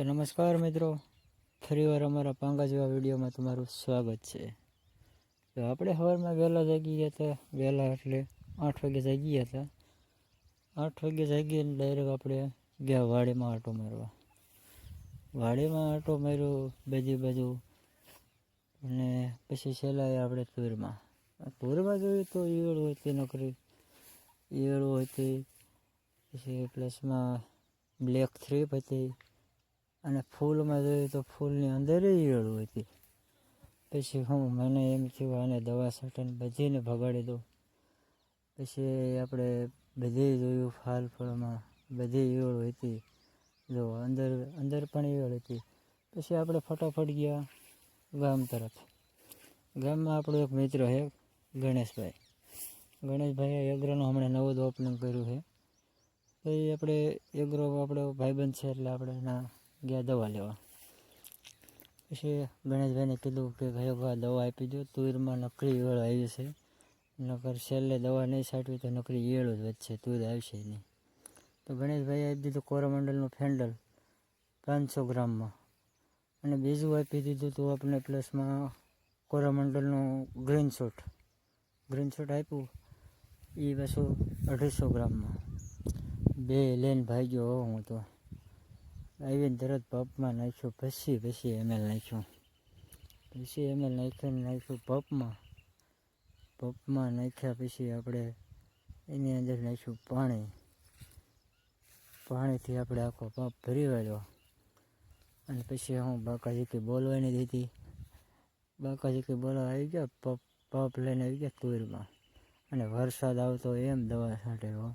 તો નમસ્કાર મિત્રો, ફરીવાર અમારા પાંગા જેવા વિડીયોમાં તમારું સ્વાગત છે. તો આપણે સવારમાં વહેલા જાગી ગયા હતા, વહેલા એટલે આઠ વાગે જાગી ગયા હતા. આઠ વાગે અને ડાયરેક્ટ આપણે ગયા વાડીમાં આંટો મારવા. વાડીમાં આંટો માર્યો બધી બાજુ અને પછી છેલ્લા આપણે તુરમાં. તુરમાં જોયું તો ઈયળ હોય તે નોકરી, ઈયળ હોય તે, પછી પ્લસમાં બ્લેક થ્રીપ હતી. અને ફૂલમાં જોયું તો ફૂલની અંદર ઈયળો હતી. પછી હું મને એમ થયું, આને દવા છાંટીને બધીને ભગાડી દઉં પછી આપણે બધે જોયું ફાલ ફળમાં બધી ઈયળો હતી. જો અંદર અંદર પણ ઈયળ હતી. પછી આપણે ફટાફટ ગયા ગામ તરફ. ગામમાં આપણો એક મિત્ર છે ગણેશભાઈ. ગણેશભાઈએ એગ્રોનું હમણાં નવું જ ઓપનિંગ કર્યું છે એ આપણે એગ્રો આપણો ભાઈબંધ છે એટલે આપણે ના ગયા દવા લેવા. પછી ગણેશભાઈને કીધું કે ભાઈ ભાઈ દવા આપી દો તુરમાં નકરી ઈયળ આવી છે. નકર છેલ્લે દવા નહીં છાંટવી તો નકરી ઈયળ જ વધશે, તુર આવશે નહીં. તો ગણેશભાઈએ આપી દીધું કોરોમંડલનું ફેન્ડલ પાંચસો ગ્રામમાં. અને બીજું આપી દીધું હતું આપણે પ્લસમાં કોરોમંડલનું ગ્રીન શૂટ. ગ્રીન શૂટ આપ્યું એ પાછું અઢીસો ગ્રામમાં. બે લઈને ભાઈ ગયો હું તો. આવીને તરત પપમાં નાખ્યું, પછી પછી એમએલ નાખ્યું. પછી એમએલ નાખીને નાખ્યું પપમાં. પપમાં નાખ્યા પછી આપણે એની અંદર નાખ્યું પાણી. પાણીથી આપણે આખો પપ ભરી વાળ્યો. અને પછી હું બાકાજી બોલવાની દીધી. બાકાજી બોલવા આવી ગયા, પપ પપ લઈને આવી ગયા તુરમાં. અને વરસાદ આવતો એમ દવા છાંટે હો.